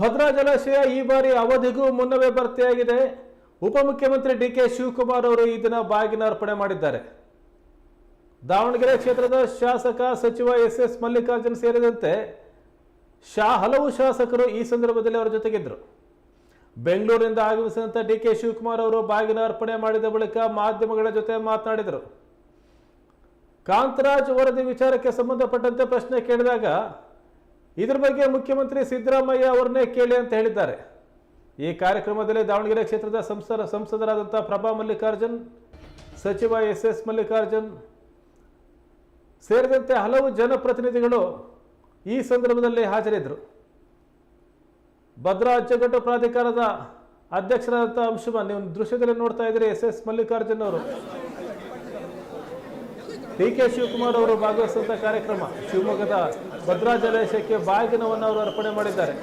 ಭದ್ರಾ ಜಲಾಶಯ ಈ ಬಾರಿ ಅವಧಿಗೂ ಮುನ್ನವೇ ಭರ್ತಿಯಾಗಿದೆ. ಉಪಮುಖ್ಯಮಂತ್ರಿ ಡಿ ಕೆ ಶಿವಕುಮಾರ್ ಅವರು ಈ ದಿನ ಬಾಗಿನ ಅರ್ಪಣೆ ಮಾಡಿದ್ದಾರೆ. ದಾವಣಗೆರೆ ಕ್ಷೇತ್ರದ ಶಾಸಕ ಸಚಿವ ಎಸ್ ಎಸ್ ಮಲ್ಲಿಕಾರ್ಜುನ್ ಸೇರಿದಂತೆ ಶಾ ಹಲವು ಶಾಸಕರು ಈ ಸಂದರ್ಭದಲ್ಲಿ ಅವರ ಜೊತೆಗಿದ್ದರು. ಬೆಂಗಳೂರಿನಿಂದ ಆಗಮಿಸಿದಂಥ ಡಿ ಕೆ ಶಿವಕುಮಾರ್ ಅವರು ಬಾಗಿನ ಅರ್ಪಣೆ ಮಾಡಿದ ಬಳಿಕ ಮಾಧ್ಯಮಗಳ ಜೊತೆ ಮಾತನಾಡಿದರು. ಕಾಂತರಾಜ್ ವರದಿ ವಿಚಾರಕ್ಕೆ ಸಂಬಂಧಪಟ್ಟಂತೆ ಪ್ರಶ್ನೆ ಕೇಳಿದಾಗ ಇದ್ರ ಬಗ್ಗೆ ಮುಖ್ಯಮಂತ್ರಿ ಸಿದ್ದರಾಮಯ್ಯ ಅವರನ್ನೇ ಕೇಳಿ ಅಂತ ಹೇಳಿದ್ದಾರೆ. ಈ ಕಾರ್ಯಕ್ರಮದಲ್ಲಿ ದಾವಣಗೆರೆ ಕ್ಷೇತ್ರದ ಸಂಸದ ಸಂಸದರಾದಂಥ ಪ್ರಭಾ ಮಲ್ಲಿಕಾರ್ಜುನ್, ಸಚಿವ ಎಸ್ ಎಸ್ ಮಲ್ಲಿಕಾರ್ಜುನ್ ಸೇರಿದಂತೆ ಹಲವು ಜನಪ್ರತಿನಿಧಿಗಳು ಈ ಸಂದರ್ಭದಲ್ಲಿ ಹಾಜರಿದ್ದರು. ಭದ್ರಾ ಅಚ್ಚುಕಟ್ಟು ಪ್ರಾಧಿಕಾರದ ಅಧ್ಯಕ್ಷರಾದಂಥ ಅಂಶುಮನ್, ನೀವು ದೃಶ್ಯದಲ್ಲಿ ನೋಡ್ತಾ ಇದ್ದೀರಿ ಎಸ್ ಎಸ್ ಮಲ್ಲಿಕಾರ್ಜುನ್ ಅವರು. ಡಿ ಕೆ ಶಿವಕುಮಾರ್ ಅವರು ಭಾಗವಹಿಸಿದಂಥ ಕಾರ್ಯಕ್ರಮ ಶಿವಮೊಗ್ಗದ ಭದ್ರಾ ಜಲಾಶಯಕ್ಕೆ ಬಾಗಿನವನ್ನು ಅವರು ಅರ್ಪಣೆ ಮಾಡಿದ್ದಾರೆ.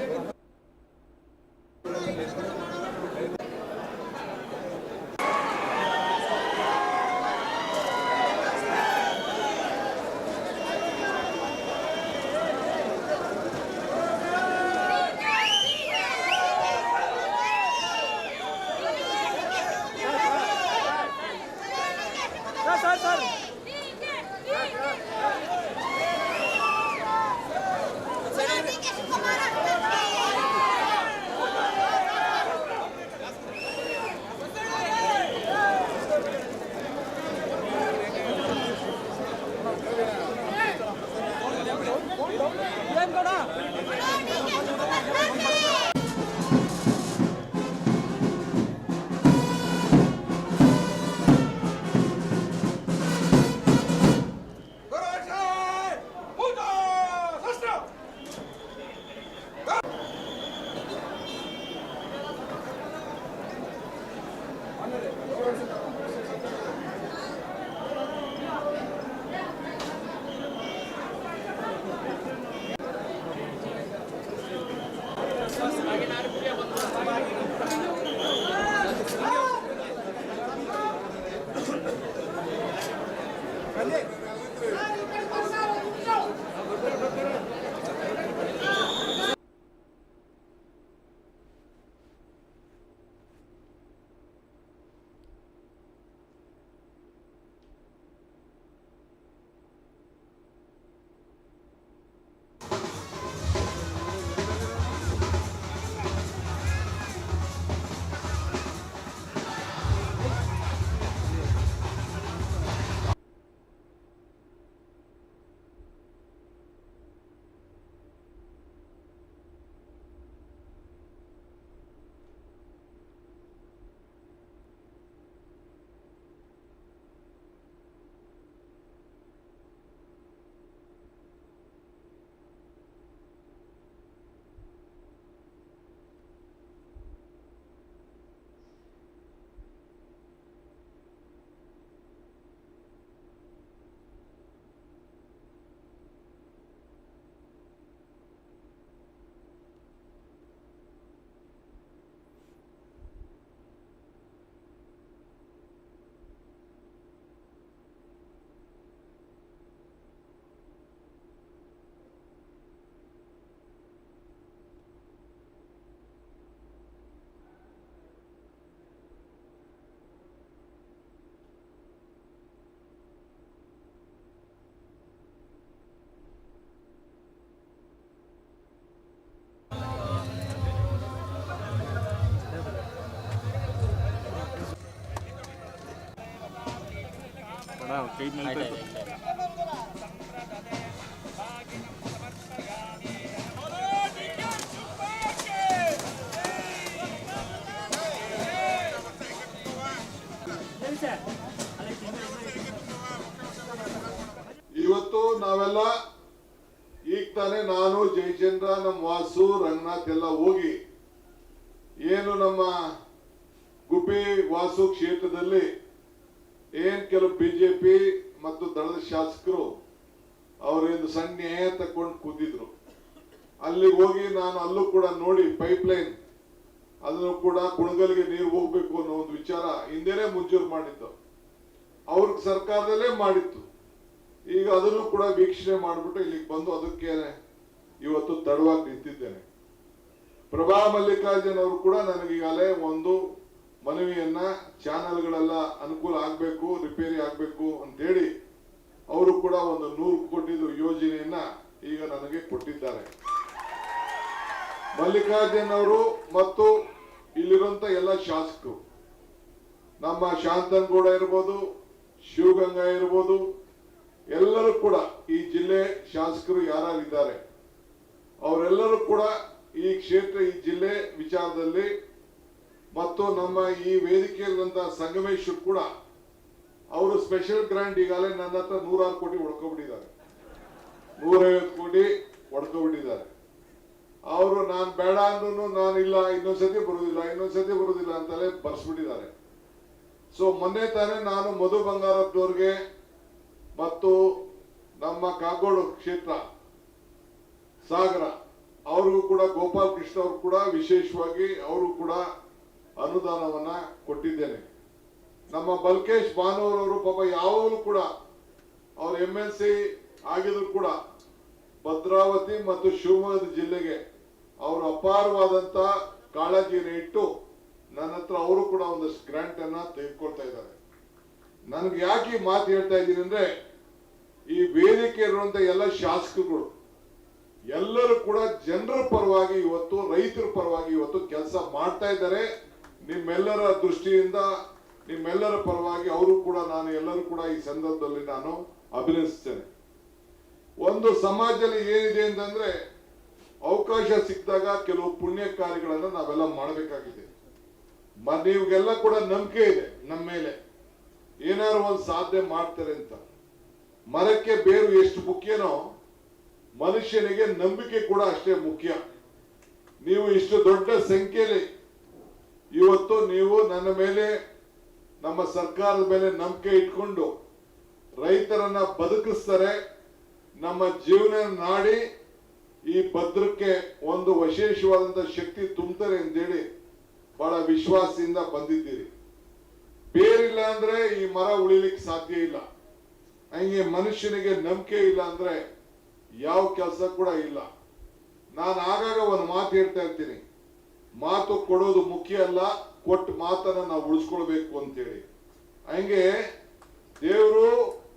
ಇವತ್ತು ನಾವೆಲ್ಲ ಈಗ ತಾನೇ ನಾನು ಜಯಚಂದ್ರ, ನಮ್ಮ ವಾಸು, ರಂಗನಾಥ್ ಎಲ್ಲ ಹೋಗಿ ಏನು ನಮ್ಮ ಗುಬ್ಬಿ ವಾಸು ಕ್ಷೇತ್ರದಲ್ಲಿ ಏನ್ ಕೆಲವು ಬಿಜೆಪಿ ಮತ್ತು ದಳದ ಶಾಸಕರು ಅವರಿಂದ ಸಣ್ಣ ತಕೊಂಡು ಕೂತಿದ್ರು. ಅಲ್ಲಿಗೆ ಹೋಗಿ ನಾನು ಅಲ್ಲೂ ಕೂಡ ನೋಡಿ ಪೈಪ್ ಲೈನ್ ಅದನ್ನು ಕೂಡ ಕುಣಗಲ್ಗೆ ನೀರು ಹೋಗ್ಬೇಕು ಅನ್ನೋ ಒಂದು ವಿಚಾರ ಹಿಂದೆನೆ ಮುಂಜೂರು ಮಾಡಿದ್ದು. ಅವ್ರಿಗೆ ಸರ್ಕಾರದಲ್ಲೇ ಮಾಡಿತ್ತು. ಈಗ ಅದನ್ನು ಕೂಡ ವೀಕ್ಷಣೆ ಮಾಡಿಬಿಟ್ಟು ಇಲ್ಲಿಗೆ ಬಂದು ಅದಕ್ಕೆ ಇವತ್ತು ತಡವಾಗಿ ನಿಂತಿದ್ದೇನೆ. ಪ್ರಭಾ ಮಲ್ಲಿಕಾರ್ಜುನ್ ಅವರು ಕೂಡ ನನಗೀಗಾಗಲೇ ಒಂದು ಮನವಿಯನ್ನ ಚಾನೆಲ್ಗಳೆಲ್ಲ ಅನುಕೂಲ ಆಗಬೇಕು, ರಿಪೇರಿ ಆಗಬೇಕು ಅಂತೇಳಿ ಅವರು ಕೂಡ ಒಂದು ನೂರು ಕೋಟಿದು ಯೋಜನೆಯನ್ನ ಈಗ ನನಗೆ ಕೊಟ್ಟಿದ್ದಾರೆ. ಮಲ್ಲಿಕಾರ್ಜುನ್ ಅವರು ಮತ್ತು ಇಲ್ಲಿರುವಂತ ಎಲ್ಲ ಶಾಸಕರು, ನಮ್ಮ ಶಾಂತನಗೌಡ ಇರ್ಬೋದು, ಶಿವಗಂಗಾ ಇರ್ಬೋದು, ಎಲ್ಲರೂ ಕೂಡ ಈ ಜಿಲ್ಲೆ ಶಾಸಕರು ಯಾರಿದ್ದಾರೆ ಅವರೆಲ್ಲರೂ ಕೂಡ ಈ ಕ್ಷೇತ್ರ, ಈ ಜಿಲ್ಲೆ ವಿಚಾರದಲ್ಲಿ ಮತ್ತು ನಮ್ಮ ಈ ವೇದಿಕೆಯಲ್ಲಿರುವಂತಹ ಸಂಗಮೇಶ್ ಕೂಡ ಅವರು ಸ್ಪೆಷಲ್ ಗ್ರಾಂಟ್ ಈಗಾಗಲೇ ನನ್ನ ಹತ್ರ ನೂರಾರು ಕೋಟಿ ಹೊಡ್ಕೊಬಿಟ್ಟಿದ್ದಾರೆ ನೂರೈವತ್ತು ಕೋಟಿ ಹೊಡ್ಕೊಬಿಟ್ಟಿದ್ದಾರೆ ಅವರು ನಾನು ಬೇಡ ಅಂದ್ರೂ ನಾನು ಇಲ್ಲ, ಇನ್ನೊಂದ್ಸತಿ ಬರುದಿಲ್ಲ ಇನ್ನೊಂದ್ಸತಿ ಬರುದಿಲ್ಲ ಅಂತಲೇ ಬರ್ಸ್ಬಿಟ್ಟಿದ್ದಾರೆ. ಸೊ ಮೊನ್ನೆ ತಾನೇ ನಾನು ಮಧು ಬಂಗಾರಪ್ಪನವ್ರಿಗೆ ಮತ್ತು ನಮ್ಮ ಕಾಗೋಡು ಕ್ಷೇತ್ರ, ಸಾಗರ, ಅವ್ರಿಗೂ ಕೂಡ ಗೋಪಾಲ್ ಕೃಷ್ಣ ಅವರು ಕೂಡ ವಿಶೇಷವಾಗಿ ಅವರು ಕೂಡ ಅನುದಾನವನ್ನ ಕೊಟ್ಟಿದ್ದೇನೆ. ನಮ್ಮ ಬಲ್ಕೇಶ್ ಭಾನುವರವರು ಪಾಪ ಯಾವಾಗಲೂ ಕೂಡ ಅವ್ರು ಎಂ ಎಲ್ ಸಿ ಆಗಿದ್ರು ಕೂಡ ಭದ್ರಾವತಿ ಮತ್ತು ಶಿವಮೊಗ್ಗದ ಜಿಲ್ಲೆಗೆ ಅವರು ಅಪಾರವಾದಂತ ಕಾಳಜಿಯನ್ನು ಇಟ್ಟು ನನ್ನ ಹತ್ರ ಅವರು ಕೂಡ ಒಂದಷ್ಟು ಗ್ರಾಂಟ್ ಅನ್ನ ತೆಗೆದುಕೊಳ್ತಾ ಇದ್ದಾರೆ. ನನ್ಗೆ ಯಾಕೆ ಈ ಮಾತು ಹೇಳ್ತಾ ಇದ್ದೀನಿ ಅಂದ್ರೆ ಈ ವೇದಿಕೆ ಇರುವಂತ ಎಲ್ಲ ಶಾಸಕರುಗಳು, ಎಲ್ಲರೂ ಕೂಡ ಜನರ ಪರವಾಗಿ ಇವತ್ತು, ರೈತರ ಪರವಾಗಿ ಇವತ್ತು ಕೆಲಸ ಮಾಡ್ತಾ ಇದ್ದಾರೆ. ನಿಮ್ಮೆಲ್ಲರ ದೃಷ್ಟಿಯಿಂದ, ನಿಮ್ಮೆಲ್ಲರ ಪರವಾಗಿ ಅವರು ಕೂಡ, ನಾನು ಎಲ್ಲರೂ ಕೂಡ ಈ ಸಂದರ್ಭದಲ್ಲಿ ನಾನು ಅಭಿನಂದಿಸ್ತೇನೆ. ಒಂದು ಸಮಾಜದಲ್ಲಿ ಏನಿದೆ ಅಂತಂದ್ರೆ, ಅವಕಾಶ ಸಿಕ್ಕಿದಾಗ ಕೆಲವು ಪುಣ್ಯ ಕಾರ್ಯಗಳನ್ನು ನಾವೆಲ್ಲ ಮಾಡಬೇಕಾಗಿದೆ. ನೀವ್ಗೆಲ್ಲ ಕೂಡ ನಂಬಿಕೆ ಇದೆ ನಮ್ಮ ಮೇಲೆ. ಏನಾದ್ರು ಒಂದು ಸಾಧನೆ ಮಾಡ್ತಾರೆ ಅಂತ. ಮರಕ್ಕೆ ಬೇರು ಎಷ್ಟು ಮುಖ್ಯನೋ, ಮನುಷ್ಯನಿಗೆ ನಂಬಿಕೆ ಕೂಡ ಅಷ್ಟೇ ಮುಖ್ಯ. ನೀವು ಇಷ್ಟು ದೊಡ್ಡ ಸಂಖ್ಯೆಯಲ್ಲಿ ಇವತ್ತು ನೀವು ನನ್ನ ಮೇಲೆ, ನಮ್ಮ ಸರ್ಕಾರದ ಮೇಲೆ ನಂಬಿಕೆ ಇಟ್ಕೊಂಡು ರೈತರನ್ನ ಬದುಕಿಸ್ತಾರೆ, ನಮ್ಮ ಜೀವನ ನಾಡಿ ಈ ಭದ್ರಕ್ಕೆ ಒಂದು ವಿಶೇಷವಾದಂತ ಶಕ್ತಿ ತುಂಬ್ತಾರೆ ಅಂತೇಳಿ ಬಹಳ ವಿಶ್ವಾಸದಿಂದ ಬಂದಿದ್ದೀರಿ. ಬೇರಿಲ್ಲ ಅಂದ್ರೆ ಈ ಮರ ಉಳಿಲಿಕ್ಕೆ ಸಾಧ್ಯ ಇಲ್ಲ. ಹಂಗೆ ಮನುಷ್ಯನಿಗೆ ನಂಬಿಕೆ ಇಲ್ಲ ಅಂದ್ರೆ ಯಾವ ಕೆಲಸ ಕೂಡ ಇಲ್ಲ. ನಾನು ಆಗಾಗ ಒಂದು ಮಾತು ಹೇಳ್ತಾ ಇರ್ತೀನಿ. ಮಾತು ಕೊಡೋದು ಮುಖ್ಯ ಅಲ್ಲ, ಕೊಟ್ಟ ಮಾತನ್ನ ನಾವು ಉಳಿಸ್ಕೊಳ್ಬೇಕು ಅಂತೇಳಿ. ಹಂಗೆ ದೇವರು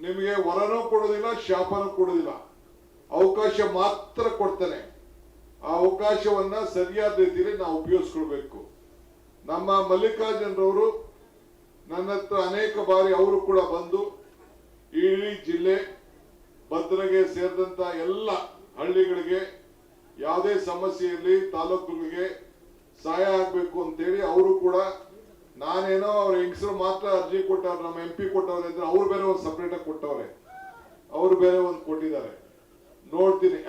ನಿಮಗೆ ವರನೂ ಕೊಡೋದಿಲ್ಲ, ಶಾಪನೂ ಕೊಡೋದಿಲ್ಲ. ಅವಕಾಶ ಮಾತ್ರ ಕೊಡ್ತಾನೆ. ಆ ಅವಕಾಶವನ್ನ ಸರಿಯಾದ ರೀತಿಯಲ್ಲಿ ನಾವು ಉಪಯೋಗಿಸ್ಕೊಳ್ಬೇಕು. ನಮ್ಮ ಮಲ್ಲಿಕಾರ್ಜುನರವರು ನನ್ನ ಹತ್ರ ಅನೇಕ ಬಾರಿ ಅವರು ಕೂಡ ಬಂದು, ಇಡೀ ಜಿಲ್ಲೆ, ಭದ್ರಗೆ ಸೇರಿದಂತ ಎಲ್ಲ ಹಳ್ಳಿಗಳಿಗೆ, ಯಾವುದೇ ಸಮಸ್ಯೆ ಇರಲಿ, ತಾಲೂಕುಗಳಿಗೆ ಸಹಾಯ ಆಗ್ಬೇಕು ಅಂತೇಳಿ ಅವರು ಕೂಡ ನಾನೇನೋ ಅವ್ರ ಹೆಂಗಸರು ಮಾತ್ರ ಅರ್ಜಿ ಕೊಟ್ಟವ್ರು ನಮ್ಮ ಎಂ ಪಿ ಕೊಟ್ಟವ್ರೆ ಅಂದ್ರೆ ಅವ್ರು ಬೇರೆ ಒಂದು ಸಪ್ರೇಟ್ ಆಗಿ ಕೊಟ್ಟವ್ರೆ. ಅವ್ರು ಬೇರೆ ಒಂದು ಕೊಟ್ಟಿದ್ದಾರೆ. ನೋಡ್ತೀನಿ